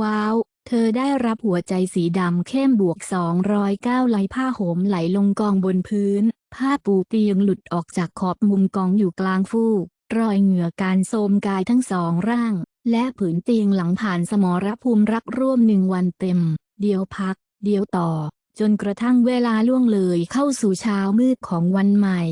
ว้าว เธอได้รับหัวใจสีดำเข้มบวก209ไหลผ้าห่มไหลลงกองบนพื้น ผ้าปูเตียงหลุดออกจากขอบมุมกองอยู่กลางฟูก รอยเหงื่อการโทมกายทั้งสองร่าง และผืนเตียงหลังผ่านสมรภูมิรักร่วมหนึ่งวันเต็ม เดียวพัก เดียวต่อ จนกระทั่งเวลาล่วงเลยเข้าสู่เช้ามืดของวันใหม่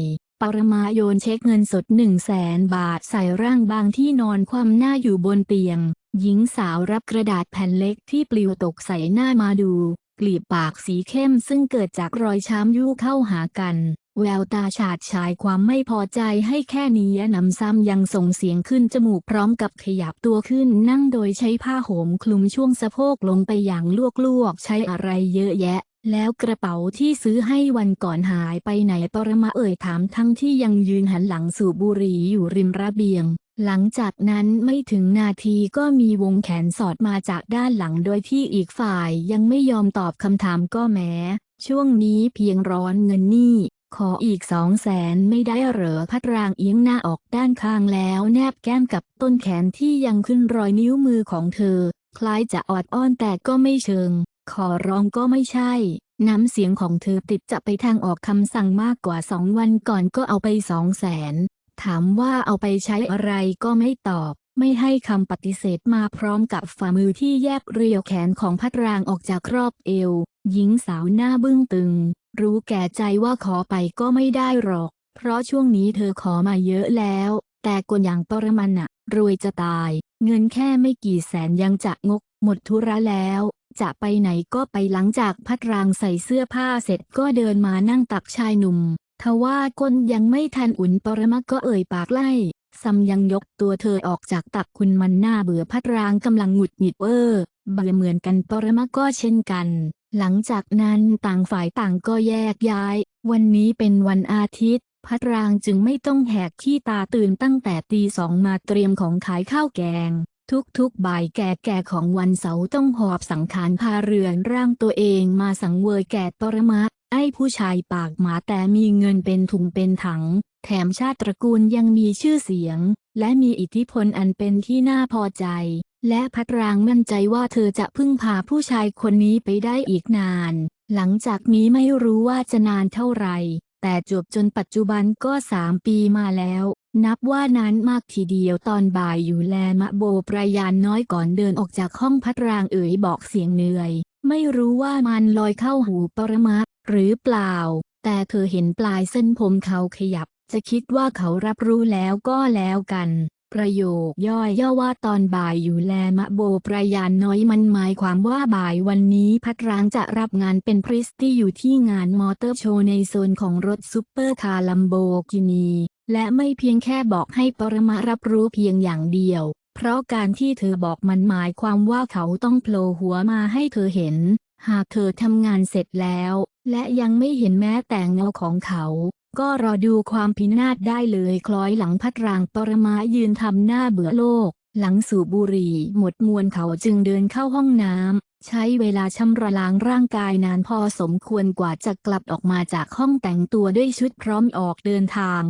ปรมาโยนเช็คเงินสดหนึ่งแสนบาทใส่ร่างบางที่นอนคว่ำหน้าอยู่บนเตียง หญิงสาวรับกระดาษแผ่นเล็กที่ปลิวตกใส่หน้ามาดู กลีบปากสีเข้มซึ่งเกิดจากรอยช้ำยู่เข้าหากัน แววตาฉาดฉายความไม่พอใจให้แค่นี้นำซ้ำยังส่งเสียงขึ้นจมูกพร้อมกับขยับตัวขึ้นนั่งโดยใช้ผ้าห่มคลุมช่วงสะโพกลงไปอย่างลวกๆใช้อะไรเยอะแยะ แล้วกระเป๋าที่ซื้อให้วันก่อนหายไปไหนปรมาเอ่ยถามทั้งที่ยังยืนหันหลังสูบบุหรี่อยู่ริมระเบียง หลังจากนั้นไม่ถึงนาทีก็มีวงแขนสอดมาจากด้านหลังโดยที่อีกฝ่ายยังไม่ยอมตอบคำถามก็แม้ ช่วงนี้เพียงร้อนเงินนี่ ขออีกสองแสนไม่ได้เหรอพัดรางเอียงหน้าออกด้านข้างแล้วแนบแก้มกับต้นแขนที่ยังขึ้นรอยนิ้วมือของเธอ คล้ายจะออดอ้อนแต่ก็ไม่เชิง ขอร้องก็ไม่ใช่ น้ำเสียงของเธอติดจะไปทางออกคำสั่งมากกว่าสองวันก่อนก็เอาไปสองแสน ถามว่าเอาไปใช้อะไรก็ไม่ตอบ ไม่ให้คำปฏิเสธมาพร้อมกับฝ่ามือที่แยกเรียวแขนของพัดรางออกจากครอบเอว หญิงสาวหน้าบึ้งตึง รู้แก่ใจว่าขอไปก็ไม่ได้หรอก เพราะช่วงนี้เธอขอมาเยอะแล้ว แต่คนอย่างปรมันอะรวยจะตาย เงินแค่ไม่กี่แสนยังจะงกหมดธุระแล้ว จะไปไหนก็ไปหลังจากพัดรางใส่เสื้อผ้าเสร็จก็เดินมานั่งตักชายหนุ่ม ทว่าก้นยังไม่ทันอุ่นปรมาก็เอ่ยปากไล่ซัมยังยกตัวเธอออกจากตักคุณมันหน้าเบื่อพัดรางกำลังหงุดหงิดเวอร์เบื่อเหมือนกันปรมาก็เช่นกัน หลังจากนั้นต่างฝ่ายต่างก็แยกย้าย วันนี้เป็นวันอาทิตย์ พัดรางจึงไม่ต้องแหกขี้ตาตื่นตั้งแต่ตีสองมาเตรียมของขายข้าวแกง ทุกๆ บ่ายแก่ๆของวันเสาร์ต้องหอบสังขารพาเรือนร่างตัวเองมาสังเวยแก่ปรมาไอ้ผู้ชายปากหมาแต่มีเงินเป็นถุงเป็นถัง แถมชาติตระกูลยังมีชื่อเสียง และมีอิทธิพลอันเป็นที่น่าพอใจ และพัดรางมั่นใจว่าเธอจะพึ่งพาผู้ชายคนนี้ไปได้อีกนาน หลังจากนี้ไม่รู้ว่าจะนานเท่าไหร่แต่จบจนปัจจุบันก็สามปีมาแล้ว นับว่านานมากทีเดียวตอนบ่ายอยู่แลมะโบประยานน้อยก่อนเดินออกจากห้องพัดรางเอ๋ยบอกเสียงเหนื่อย ไม่รู้ว่ามันลอยเข้าหูปรมาหรือเปล่า แต่เธอเห็นปลายเส้นผมเขาขยับ จะคิดว่าเขารับรู้แล้วก็แล้วกัน ประโยคย่อยย่อว่าตอนบ่ายอยู่แลมะโบประยานน้อยมันหมายความว่าบ่ายวันนี้พัดร้างจะรับงานเป็นพริสตี้อยู่ที่งานมอเตอร์โชว์ในโซนของรถซูเปอร์คาร์ลัมโบกินี และไม่เพียงแค่บอกให้ปรมารับรู้เพียงอย่างเดียว เพราะการที่เธอบอกมันหมายความว่าเขาต้องโผล่หัวมาให้เธอเห็น หากเธอทำงานเสร็จแล้ว และยังไม่เห็นแม้แต่เงาของเขา ก็รอดูความพินาศได้เลยคล้อยหลังพัดรางปรมายืนทำหน้าเบื่อโลก หลังสูบบุหรี่หมดมวลเขาจึงเดินเข้าห้องน้ำ ใช้เวลาชำระล้างร่างกายนานพอสมควรกว่าจะกลับออกมาจากห้องแต่งตัวด้วยชุดพร้อมออกเดินทาง